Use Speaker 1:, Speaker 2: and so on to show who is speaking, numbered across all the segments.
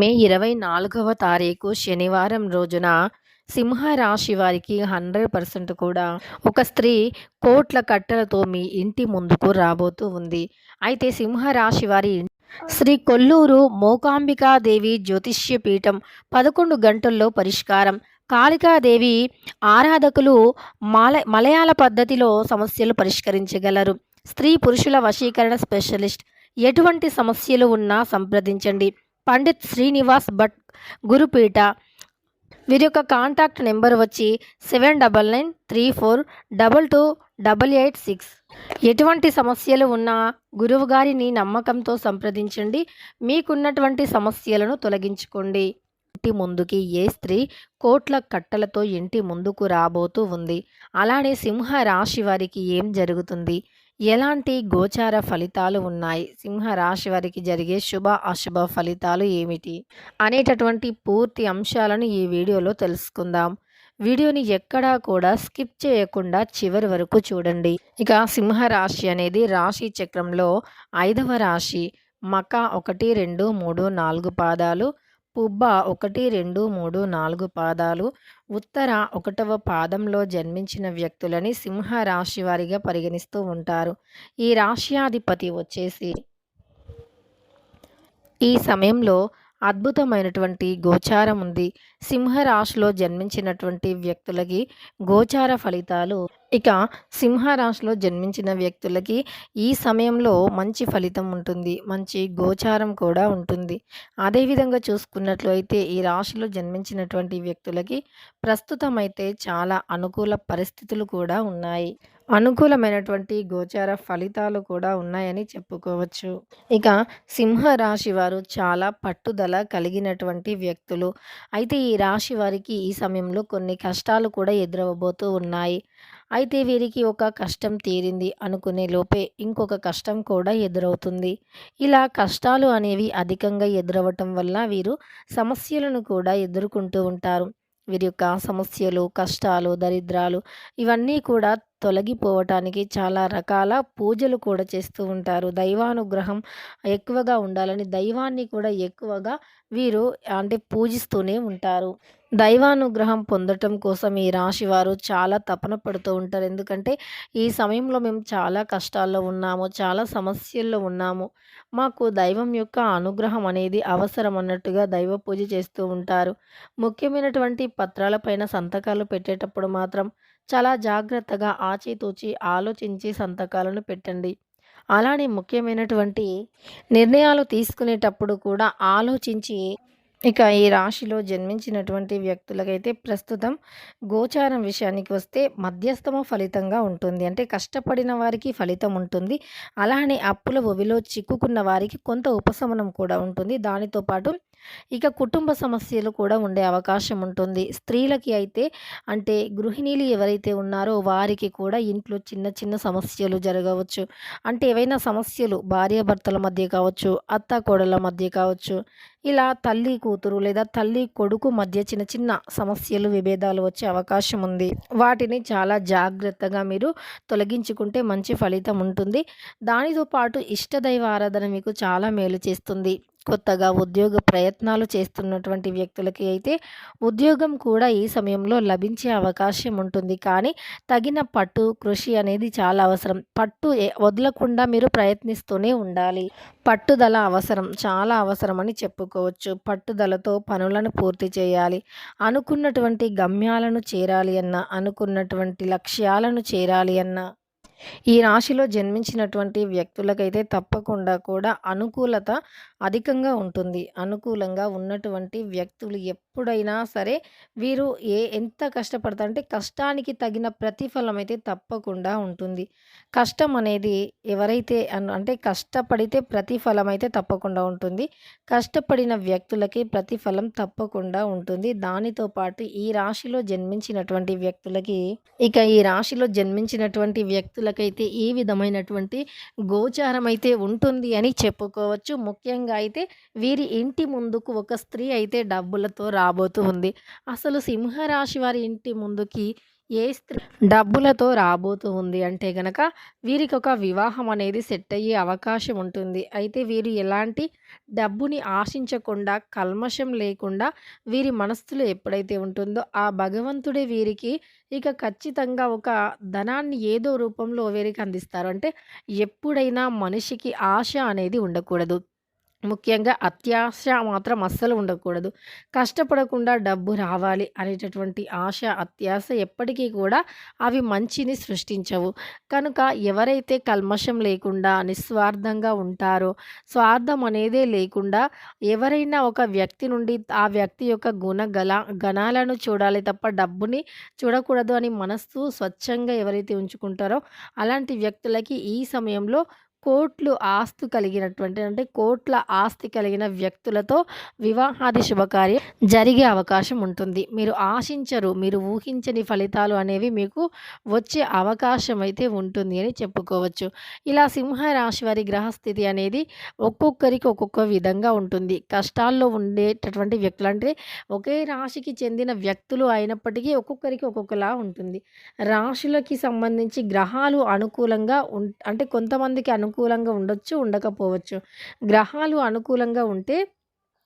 Speaker 1: మే ఇరవై నాలుగవ తారీఖు శనివారం రోజున సింహరాశి వారికి హండ్రెడ్ పర్సెంట్ కూడా ఒక స్త్రీ కోట్ల కట్టలతో మీ ఇంటి ముందుకు రాబోతూ ఉంది. అయితే సింహరాశి వారి శ్రీ కొల్లూరు మోకాంబికాదేవి జ్యోతిష్య పీఠం పదకొండు గంటల్లో పరిష్కారం. కాళికాదేవి ఆరాధకులు మాల మలయాళ పద్ధతిలో సమస్యలు పరిష్కరించగలరు. స్త్రీ పురుషుల వశీకరణ స్పెషలిస్ట్. ఎటువంటి సమస్యలు ఉన్నా సంప్రదించండి. పండిత్ శ్రీనివాస్ భట్ గురుపీఠ. వీరి యొక్క కాంటాక్ట్ నెంబర్ వచ్చి seven double nine three four double two double eight six. ఎటువంటి సమస్యలు ఉన్నా గురువు గారిని నమ్మకంతో సంప్రదించండి. మీకున్నటువంటి సమస్యలను తొలగించుకోండి. ఇంటి ముందుకి ఏ స్త్రీ కోట్ల కట్టలతో ఇంటి ముందుకు రాబోతూ ఉంది. అలానే సింహ రాశి వారికి ఏం జరుగుతుంది? ఎలాంటి గోచార ఫలితాలు ఉన్నాయి? సింహ రాశి వారికి జరిగే శుభ అశుభ ఫలితాలు ఏమిటి? అనేటటువంటి పూర్తి అంశాలను ఈ వీడియోలో తెలుసుకుందాం. వీడియోని ఎక్కడా కూడా స్కిప్ చేయకుండా చివరి వరకు చూడండి. ఇక సింహ రాశి అనేది రాశి చక్రంలో ఐదవ రాశి. మక ఒకటి రెండు మూడు నాలుగు పాదాలు. పుబ్బ ఒకటి రెండు మూడు నాలుగు పాదాలు. ఉత్తర ఒకటవ పాదంలో జన్మించిన వ్యక్తులని సింహ రాశి వారిగా పరిగణిస్తూ ఉంటారు. ఈ రాశ్యాధిపతి వచ్చేసి ఈ సమయంలో అద్భుతమైనటువంటి గోచారం ఉంది. సింహరాశిలో జన్మించినటువంటి వ్యక్తులకి గోచార ఫలితాలు. ఇక సింహరాశిలో జన్మించిన వ్యక్తులకి ఈ సమయంలో మంచి ఫలితం ఉంటుంది. మంచి గోచారం కూడా ఉంటుంది. అదేవిధంగా చూసుకున్నట్లు అయితే ఈ రాశిలో జన్మించినటువంటి వ్యక్తులకి ప్రస్తుతం అయితే చాలా అనుకూల పరిస్థితులు కూడా ఉన్నాయి. అనుకూలమైనటువంటి గోచార ఫలితాలు కూడా ఉన్నాయని చెప్పుకోవచ్చు. ఇక సింహ రాశి వారు చాలా పట్టుదల కలిగినటువంటి వ్యక్తులు. అయితే ఈ రాశి వారికి ఈ సమయంలో కొన్ని కష్టాలు కూడా ఎదురవబోతూ ఉన్నాయి. అయితే వీరికి ఒక కష్టం తీరింది అనుకునే లోపే ఇంకొక కష్టం కూడా ఎదురవుతుంది. ఇలా కష్టాలు అనేవి అధికంగా ఎదురవటం వల్ల వీరు సమస్యలను కూడా ఎదుర్కొంటూ ఉంటారు. వీరి యొక్క సమస్యలు కష్టాలు దరిద్రాలు ఇవన్నీ కూడా తొలగిపోవటానికి చాలా రకాల పూజలు కూడా చేస్తూ ఉంటారు. దైవానుగ్రహం ఎక్కువగా ఉండాలని దైవాన్ని కూడా ఎక్కువగా వీరు అంటే పూజిస్తూనే ఉంటారు. దైవానుగ్రహం పొందటం కోసం ఈ రాశి వారు చాలా తపన పడుతూ ఉంటారు. ఎందుకంటే ఈ సమయంలో మేము చాలా కష్టాల్లో ఉన్నాము చాలా సమస్యల్లో ఉన్నాము. మాకు దైవం యొక్క అనుగ్రహం అనేది అవసరం అన్నట్టుగా దైవ పూజ చేస్తూ ఉంటారు. ముఖ్యమైనటువంటి పత్రాలపైన సంతకాలు పెట్టేటప్పుడు మాత్రం చాలా జాగ్రత్తగా ఆచితూచి ఆలోచించి సంతకాలను పెట్టండి. అలానే ముఖ్యమైనటువంటి నిర్ణయాలు తీసుకునేటప్పుడు కూడా ఆలోచించి ఇక ఈ రాశిలో జన్మించినటువంటి వ్యక్తులకైతే ప్రస్తుతం గోచారం విషయానికి వస్తే మధ్యస్థము ఫలితంగా ఉంటుంది. అంటే కష్టపడిన వారికి ఫలితం ఉంటుంది. అలానే అప్పుల ఒవిలో చిక్కుకున్న వారికి కొంత ఉపశమనం కూడా ఉంటుంది. దానితో పాటు ఇక కుటుంబ సమస్యలు కూడా ఉండే అవకాశం ఉంటుంది. స్త్రీలకి అయితే అంటే గృహిణీలు ఎవరైతే ఉన్నారో వారికి కూడా ఇంట్లో చిన్న చిన్న సమస్యలు జరగవచ్చు. అంటే ఏవైనా సమస్యలు భార్యాభర్తల మధ్య కావచ్చు అత్త కోడల మధ్య కావచ్చు ఇలా తల్లి కూతురు లేదా తల్లి కొడుకు మధ్య చిన్న చిన్న సమస్యలు విభేదాలు వచ్చే అవకాశం ఉంది. వాటిని చాలా జాగ్రత్తగా మీరు తొలగించుకుంటే మంచి ఫలితం ఉంటుంది. దానితో పాటు ఇష్టదైవ ఆరాధన మీకు చాలా మేలు చేస్తుంది. కొత్తగా ఉద్యోగ ప్రయత్నాలు చేస్తున్నటువంటి వ్యక్తులకి అయితే ఉద్యోగం కూడా ఈ సమయంలో లభించే అవకాశం ఉంటుంది. కానీ తగిన పట్టు కృషి అనేది చాలా అవసరం. పట్టు వదలకుండా మీరు ప్రయత్నిస్తూనే ఉండాలి. పట్టుదల అవసరం చాలా అవసరం అని చెప్పుకోవచ్చు. పట్టుదలతో పనులను పూర్తి చేయాలి. అనుకున్నటువంటి గమ్యాలను చేరాలి అన్న అనుకున్నటువంటి లక్ష్యాలను చేరాలి అన్న ఈ రాశిలో జన్మించినటువంటి వ్యక్తులకైతే తప్పకుండా కూడా అనుకూలత అధికంగా ఉంటుంది. అనుకూలంగా ఉన్నటువంటి వ్యక్తులు ఎప్పుడైనా సరే వీరు ఏ ఎంత కష్టపడతారంటే కష్టానికి తగిన ప్రతిఫలం అయితే తప్పకుండా ఉంటుంది. కష్టం అనేది ఎవరైతే అంటే కష్టపడితే ప్రతిఫలం అయితే తప్పకుండా ఉంటుంది. కష్టపడిన వ్యక్తులకి ప్రతిఫలం తప్పకుండా ఉంటుంది. దానితో పాటు ఈ రాశిలో జన్మించినటువంటి వ్యక్తులకి ఇక ఈ రాశిలో జన్మించినటువంటి వ్యక్తుల వాళ్ళకైతే ఏ విధమైనటువంటి గోచారం అయితే ఉంటుంది అని చెప్పుకోవచ్చు. ముఖ్యంగా అయితే వీరి ఇంటి ముందుకు ఒక స్త్రీ అయితే డబ్బులతో రాబోతూ ఉంది. అసలు సింహరాశి వారి ఇంటి ముందుకి ఏ స్త్రీ డబ్బులతో రాబోతూ ఉంది అంటే గనక వీరికి ఒక వివాహం అనేది సెట్ అయ్యే అవకాశం ఉంటుంది. అయితే వీరు ఎలాంటి డబ్బుని ఆశించకుండా, కల్మషం లేకుండా వీరి మనస్సులో ఎప్పుడైతే ఉంటుందో ఆ భగవంతుడే వీరికి ఇక ఖచ్చితంగా ఒక ధనాన్ని ఏదో రూపంలో వీరికి అందిస్తారు. అంటే ఎప్పుడైనా మనిషికి ఆశ అనేది ఉండకూడదు. ముఖ్యంగా అత్యాశ మాత్రం అస్సలు ఉండకూడదు. కష్టపడకుండా డబ్బు రావాలి అనేటటువంటి ఆశ, అత్యాశ ఎప్పటికీ కూడా అవి మంచిని సృష్టించవు. కనుక ఎవరైతే కల్మషం లేకుండా నిస్వార్థంగా ఉంటారో, స్వార్థం అనేదే లేకుండా ఎవరైనా ఒక వ్యక్తి నుండి ఆ వ్యక్తి యొక్క గుణ గల గణాలను చూడాలి తప్ప డబ్బుని చూడకూడదు అని మనస్సు స్వచ్ఛంగా ఎవరైతే ఉంచుకుంటారో అలాంటి వ్యక్తులకి ఈ సమయంలో కోట్లు ఆస్తు కలిగినటువంటి అంటే కోట్ల ఆస్తి కలిగిన వ్యక్తులతో వివాహాది శుభకార్యం జరిగే అవకాశం ఉంటుంది. మీరు ఆశించరు. మీరు ఊహించని ఫలితాలు అనేవి మీకు వచ్చే అవకాశం అయితే ఉంటుంది అని చెప్పుకోవచ్చు. ఇలా సింహరాశి వారి గ్రహస్థితి అనేది ఒక్కొక్కరికి ఒక్కొక్క విధంగా ఉంటుంది. కష్టాల్లో ఉండేటటువంటి వ్యక్తులు అంటే ఒకే రాశికి చెందిన వ్యక్తులు అయినప్పటికీ ఒక్కొక్కరికి ఒక్కొక్కలా ఉంటుంది. రాశులకి సంబంధించి గ్రహాలు అనుకూలంగా ఉం అంటే కొంతమందికి అను అనుకూలంగా ఉండొచ్చు, ఉండకపోవచ్చు. గ్రహాలు అనుకూలంగా ఉంటే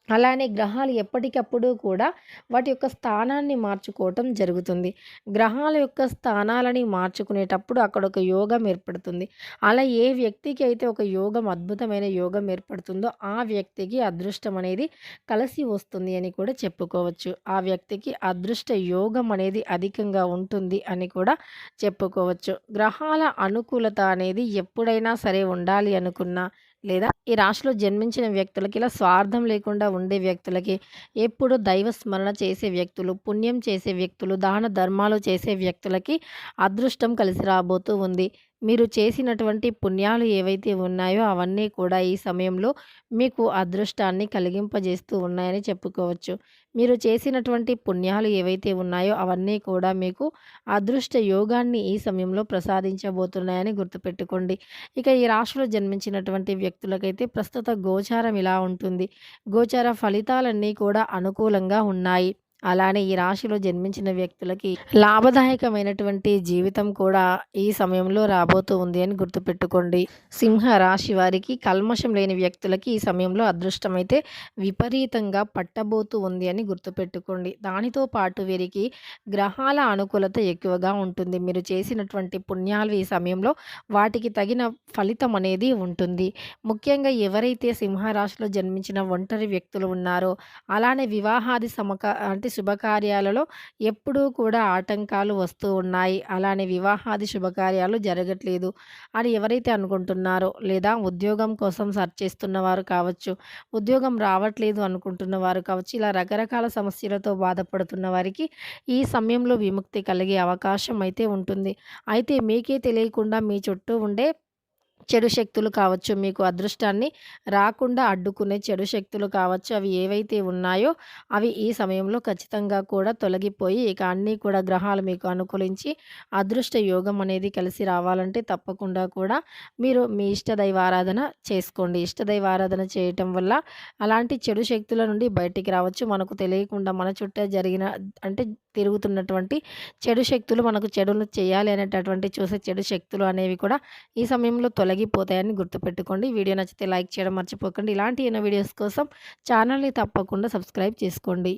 Speaker 1: అలానే గ్రహాలు ఎప్పటికప్పుడు కూడా వాటి యొక్క స్థానాన్ని మార్చుకోవటం జరుగుతుంది. గ్రహాల యొక్క స్థానాలని మార్చుకునేటప్పుడు అక్కడ ఒక యోగం ఏర్పడుతుంది. అలా ఏ వ్యక్తికి అయితే ఒక యోగం అద్భుతమైన యోగం ఏర్పడుతుందో ఆ వ్యక్తికి అదృష్టం అనేది కలిసి వస్తుంది అని కూడా చెప్పుకోవచ్చు. ఆ వ్యక్తికి అదృష్ట యోగం అనేది అధికంగా ఉంటుంది అని కూడా చెప్పుకోవచ్చు. గ్రహాల అనుకూలత అనేది ఎప్పుడైనా సరే ఉండాలి అనుకున్నా లేదా ఈ రాశిలో జన్మించిన వ్యక్తులకి ఇలా స్వార్థం లేకుండా ఉండే వ్యక్తులకి ఎప్పుడు దైవ స్మరణ చేసే వ్యక్తులు, పుణ్యం చేసే వ్యక్తులు, దాన ధర్మాలు చేసే వ్యక్తులకి అదృష్టం కలిసి రాబోతూ ఉంది. మీరు చేసినటువంటి పుణ్యాలు ఏవైతే ఉన్నాయో అవన్నీ కూడా ఈ సమయంలో మీకు అదృష్టాన్ని కలిగింపజేస్తూ ఉన్నాయని చెప్పుకోవచ్చు. మీరు చేసినటువంటి పుణ్యాలు ఏవైతే ఉన్నాయో అవన్నీ కూడా మీకు అదృష్ట యోగాన్ని ఈ సమయంలో ప్రసాదించబోతున్నాయని గుర్తుపెట్టుకోండి. ఇక ఈ రాశిలో జన్మించినటువంటి వ్యక్తులకైతే ప్రస్తుత గోచారం ఇలా ఉంటుంది. గోచార ఫలితాలన్నీ కూడా అనుకూలంగా ఉన్నాయి. అలానే ఈ రాశిలో జన్మించిన వ్యక్తులకి లాభదాయకమైనటువంటి జీవితం కూడా ఈ సమయంలో రాబోతూ ఉంది అని గుర్తుపెట్టుకోండి. సింహ రాశి వారికి కల్మషం లేని వ్యక్తులకి ఈ సమయంలో అదృష్టం అయితే విపరీతంగా పట్టబోతూ ఉంది అని గుర్తుపెట్టుకోండి. దానితో పాటు వీరికి గ్రహాల అనుకూలత ఎక్కువగా ఉంటుంది. మీరు చేసినటువంటి పుణ్యాలు ఈ సమయంలో వాటికి తగిన ఫలితం అనేది ఉంటుంది. ముఖ్యంగా ఎవరైతే సింహరాశిలో జన్మించిన ఒంటరి వ్యక్తులు ఉన్నారో అలానే వివాహాది సమక అంటే శుభకార్యాలలో ఎప్పుడూ కూడా ఆటంకాలు వస్తూ ఉన్నాయి. అలానే వివాహాది శుభకార్యాలు జరగట్లేదు అని ఎవరైతే అనుకుంటున్నారో లేదా ఉద్యోగం కోసం సెర్చ్ చేస్తున్నవారు కావచ్చు, ఉద్యోగం రావట్లేదు అనుకుంటున్న వారు కావచ్చు, ఇలా రకరకాల సమస్యలతో బాధపడుతున్న వారికి ఈ సమయంలో విముక్తి కలిగే అవకాశం అయితే ఉంటుంది. అయితే మీకే తెలియకుండా మీ చుట్టూ ఉండే చెడు శక్తులు కావచ్చు, మీకు అదృష్టాన్ని రాకుండా అడ్డుకునే చెడు శక్తులు కావచ్చు, అవి ఏవైతే ఉన్నాయో అవి ఈ సమయంలో ఖచ్చితంగా కూడా తొలగిపోయి ఇక అన్నీ కూడా గ్రహాలు మీకు అనుకూలించి అదృష్ట యోగం అనేది కలిసి రావాలంటే తప్పకుండా కూడా మీరు మీ ఇష్టదైవ ఆరాధన చేసుకోండి. ఇష్టదైవ ఆరాధన చేయటం వల్ల అలాంటి చెడు శక్తుల నుండి బయటికి రావచ్చు. మనకు తెలియకుండా మన చుట్టే జరిగిన అంటే తిరుగుతున్నటువంటి చెడు శక్తులు మనకు చెడును చేయాలి అనేటటువంటి చూసే చెడు శక్తులు అనేవి కూడా ఈ సమయంలో తొలగి తొలగిపోతాయని గుర్తుపెట్టుకోండి. వీడియో నచ్చితే లైక్ చేయడం మర్చిపోకండి. ఇలాంటి ఎన్నో వీడియోస్ కోసం ఛానల్‌ని తప్పకుండా సబ్స్క్రైబ్ చేసుకోండి.